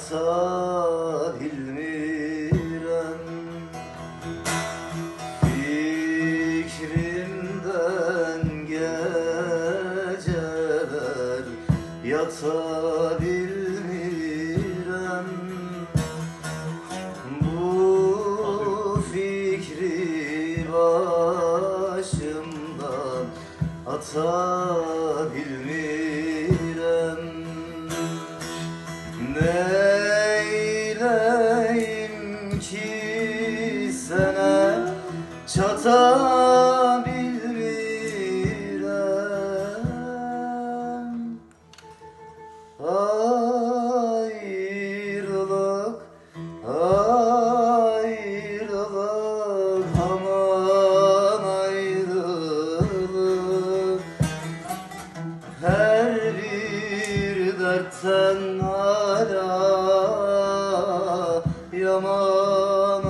atabilmirem Fikrimden geceler yatabilmirem Bu fikri başımdan atabilmirem. Neyleyim çatabilmirem Ayrılık, ayrılık, aman ayrılık. Her bir dertten hala yaman